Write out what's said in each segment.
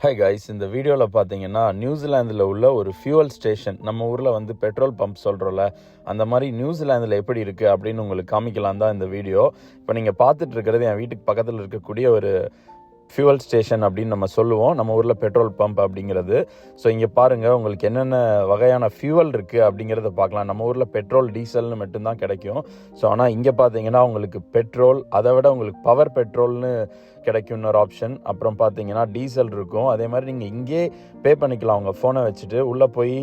Hi guys இந்த வீடியோவில் பார்த்தீங்கன்னா நியூசிலாந்தில் உள்ள ஒரு ஃபியூவல் ஸ்டேஷன் நம்ம ஊரில் வந்து பெட்ரோல் பம்ப் சொல்கிறோம்ல அந்த மாதிரி நியூசிலாந்தில் எப்படி இருக்குது அப்படின்னு உங்களுக்கு காமிக்கலாம் தான் இந்த வீடியோ. இப்போ நீங்கள் பார்த்துட்டு இருக்கிறது என் வீட்டுக்கு பக்கத்தில் இருக்கக்கூடிய ஒரு ஃபியூவல் ஸ்டேஷன் அப்படின்னு நம்ம சொல்லுவோம். நம்ம ஊரில் பெட்ரோல் பம்ப் அப்படிங்கிறது. ஸோ இங்கே பாருங்கள் உங்களுக்கு என்னென்ன வகையான ஃபியூவல் இருக்குது அப்படிங்கிறத பார்க்கலாம். நம்ம ஊரில் பெட்ரோல் டீசல்னு மட்டும்தான் கிடைக்கும். ஸோ ஆனால் இங்கே பார்த்தீங்கன்னா உங்களுக்கு பெட்ரோல் அதை விட உங்களுக்கு பவர் பெட்ரோல்னு கிடைக்கும் இன்னொரு ஆப்ஷன் அப்புறம் பார்த்தீங்கன்னா டீசல் இருக்கும். அதே மாதிரி நீங்கள் இங்கே பே பண்ணிக்கலாம். உங்கள் ஃபோனை வச்சுட்டு உள்ளே போய்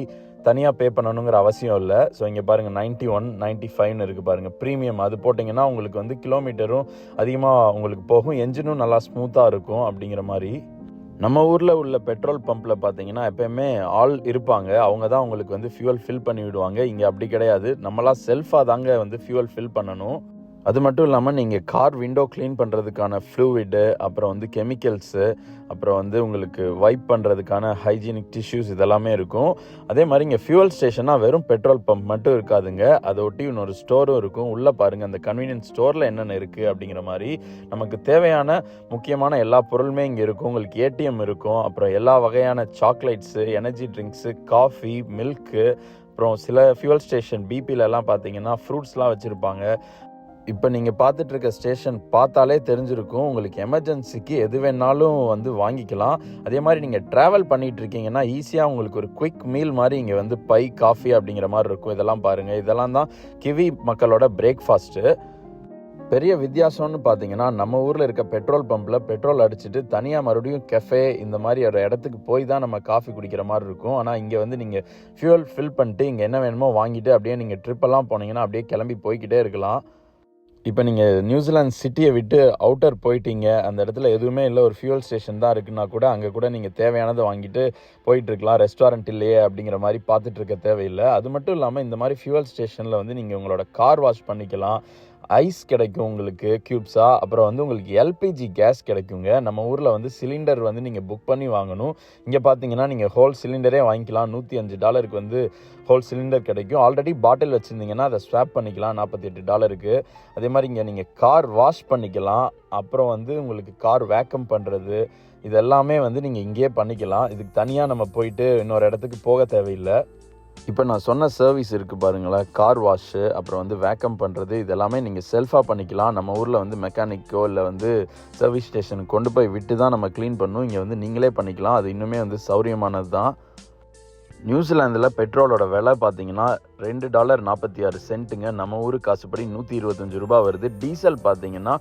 தனியாக பே பண்ணணுங்கிற அவசியம் இல்லை. ஸோ இங்கே பாருங்கள் நைன்ட்டி ஒன் நைன்ட்டி ஃபைவ்னு இருக்குது பாருங்கள் ப்ரீமியம் அது போட்டிங்கன்னா உங்களுக்கு வந்து கிலோமீட்டரும் அதிகமாக உங்களுக்கு போகும். என்ஜினும் நல்லா ஸ்மூத்தாக இருக்கும் அப்படிங்கிற மாதிரி. நம்ம ஊரில் உள்ள பெட்ரோல் பம்பில் பார்த்தீங்கன்னா எப்பயுமே ஆள் இருப்பாங்க. அவங்க தான் உங்களுக்கு வந்து ஃபியூவல் ஃபில் பண்ணி விடுவாங்க. இங்கே அப்படி கிடையாது. நம்மளாம் செல்ஃபாக தாங்க வந்து ஃபியூவல் ஃபில் பண்ணணும். அது மட்டும் இல்லாமல் நீங்கள் கார் விண்டோ க்ளீன் பண்ணுறதுக்கான ஃப்ளூவிடு அப்புறம் வந்து கெமிக்கல்ஸு அப்புறம் வந்து உங்களுக்கு வைப் பண்ணுறதுக்கான ஹைஜீனிக் டிஷ்யூஸ் இதெல்லாமே இருக்கும். அதே மாதிரி இங்கே ஃபியூவல் ஸ்டேஷனாக வெறும் பெட்ரோல் பம்ப் மட்டும் இருக்காதுங்க. அதை ஒட்டி இன்னொரு ஸ்டோரும் இருக்கும். உள்ளே பாருங்கள் அந்த கன்வீனியன்ஸ் ஸ்டோரில் என்னென்ன இருக்குது அப்படிங்கிற மாதிரி நமக்கு தேவையான முக்கியமான எல்லா பொருளுமே இங்கே இருக்கும். உங்களுக்கு ஏடிஎம் இருக்கும். அப்புறம் எல்லா வகையான chocolates energy drinks coffee milk அப்புறம் சில ஃபியூவல் ஸ்டேஷன் பிபிலலாம் பார்த்தீங்கன்னா ஃப்ரூட்ஸ்லாம் வச்சுருப்பாங்க. இப்போ நீங்கள் பார்த்துட்ருக்க ஸ்டேஷன் பார்த்தாலே தெரிஞ்சிருக்கும். உங்களுக்கு எமர்ஜென்சிக்கு எது வேணாலும் வந்து வாங்கிக்கலாம். அதே மாதிரி நீங்கள் ட்ராவல் பண்ணிகிட்டு இருக்கீங்கன்னா ஈஸியாக உங்களுக்கு ஒரு குயிக் மீல் மாதிரி இங்கே வந்து பை காஃபி அப்படிங்கிற மாதிரி இருக்கும். இதெல்லாம் பாருங்கள் இதெல்லாம் தான் கிவி மக்களோட பிரேக்ஃபாஸ்ட்டு பெரிய வித்தியாசம்னு பார்த்தீங்கன்னா நம்ம ஊரில் இருக்க பெட்ரோல் பம்பில் பெட்ரோல் அடிச்சுட்டு தனியாக மறுபடியும் கெஃபே இந்த மாதிரி ஒரு இடத்துக்கு போய் தான் நம்ம காஃபி குடிக்கிற மாதிரி இருக்கும். ஆனால் இங்கே வந்து நீங்கள் ஃபியூல் ஃபில் பண்ணிட்டு இங்கே என்ன வேணுமோ வாங்கிட்டு அப்படியே நீங்கள் ட்ரிப்பெல்லாம் போனீங்கன்னா அப்படியே கிளம்பி போய்கிட்டே இருக்கலாம். இப்போ நீங்கள் நியூசிலாந்து சிட்டியை விட்டு அவுட்டர் போயிட்டீங்க. அந்த இடத்துல எதுவுமே இல்லை. ஒரு ஃபியூல் ஸ்டேஷன் தான் இருக்குன்னா கூட அங்கே கூட நீங்கள் தேவையானதை வாங்கிட்டு போயிட்டுருக்கலாம். ரெஸ்டாரண்ட் இல்லையே அப்படிங்கிற மாதிரி பார்த்துட்டு இருக்க தேவையில்லை. அது மட்டும் இல்லாமல் இந்த மாதிரி ஃபியூவல் ஸ்டேஷனில் வந்து நீங்கள் உங்களோட கார் வாஷ் பண்ணிக்கலாம். ஐஸ் கிடைக்கும் உங்களுக்கு க்யூப்ஸாக அப்புறம் வந்து உங்களுக்கு எல்பிஜி கேஸ் கிடைக்குங்க. நம்ம ஊரில் வந்து சிலிண்டர் வந்து நீங்கள் புக் பண்ணி வாங்கணும். இங்கே பார்த்தீங்கன்னா நீங்கள் ஹோல் சிலிண்டரே வாங்கிக்கலாம். நூற்றி அஞ்சு டாலருக்கு வந்து ஹோல் சிலிண்டர் கிடைக்கும். ஆல்ரெடி பாட்டில் வச்சுருந்தீங்கன்னா அதை ஸ்வாப் பண்ணிக்கலாம். நாற்பத்தி எட்டு டாலருக்கு அதே மாதிரி இங்கே நீங்கள் கார் வாஷ் பண்ணிக்கலாம். அப்புறம் வந்து உங்களுக்கு கார் வேக்கம் பண்ணுறது இது எல்லாமே வந்து நீங்கள் இங்கேயே பண்ணிக்கலாம். இதுக்கு தனியாக நம்ம போயிட்டு இன்னொரு இடத்துக்கு போக தேவையில்லை. இப்போ நான் சொன்ன சர்வீஸ் இருக்குது பாருங்களேன் கார் வாஷு அப்புறம் வந்து வேக்கம் பண்ணுறது இதெல்லாமே நீங்கள் செல்ஃபாக பண்ணிக்கலாம். நம்ம ஊரில் வந்து மெக்கானிக்கோ இல்லை வந்து சர்வீஸ் ஸ்டேஷனுக்கு கொண்டு போய் விட்டு தான் நம்ம க்ளீன் பண்ணும். இங்கே வந்து நீங்களே பண்ணிக்கலாம். அது இன்னுமே வந்து சௌரியமானது தான் நியூசிலாந்தில் பெட்ரோலோட விலை பார்த்தீங்கன்னா ரெண்டு டாலர் நாற்பத்தி ஆறு சென்ட்டுங்க. நம்ம ஊர் காசுப்படி நூற்றி இருபத்தஞ்சு ரூபா வருது. டீசல் பார்த்தீங்கன்னா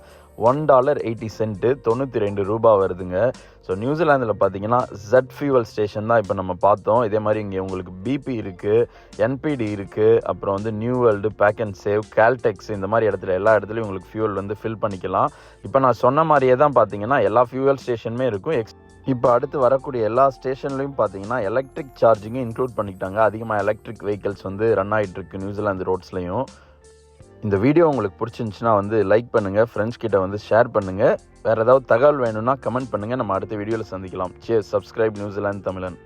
ஒன் டாலர் எயிட்டி சென்ட்டு தொண்ணூற்றி ரெண்டு ரூபா வருதுங்க. ஸோ நியூசிலாந்தில் பார்த்தீங்கன்னா ஜெட் ஃபியூவல் ஸ்டேஷன் தான் இப்போ நம்ம பார்த்தோம். இதே மாதிரி இங்கே உங்களுக்கு பிபி இருக்குது என்பிடி இருக்குது அப்புறம் வந்து New World pack and save Caltex இந்த மாதிரி இடத்துல எல்லா இடத்துலையும் உங்களுக்கு ஃபியூவல் வந்து ஃபில் பண்ணிக்கலாம். இப்போ நான் சொன்ன மாதிரியே தான் பார்த்தீங்கன்னா எல்லா ஃபியூவல் ஸ்டேஷனுமே இருக்கும். எக்ஸ் இப்போ அடுத்து வரக்கூடிய எல்லா ஸ்டேஷன்லையும் பார்த்தீங்கன்னா எலக்ட்ரிக் சார்ஜிங்கும் இன்க்ளூட் பண்ணிக்கிட்டாங்க. அதிகமாக எலக்ட்ரிக் வெஹிக்கல்ஸ் வந்து ரன் ஆகிட்டுருக்கு நியூசிலாந்து ரோட்ஸ்லையும் இந்த வீடியோ உங்களுக்கு பிடிச்சிருந்துச்சுன்னா வந்து லைக் பண்ணுங்கள் ஃப்ரெண்ட்ஸ் கிட்ட வந்து ஷேர் பண்ணுங்கள் வேறு ஏதாவது தகவல் வேணும்னா கமெண்ட் பண்ணுங்கள் நம்ம அடுத்த வீடியோவில் சந்திக்கலாம். சே சப்ஸ்கிரைப் நியூசிலாந்து தமிழன்.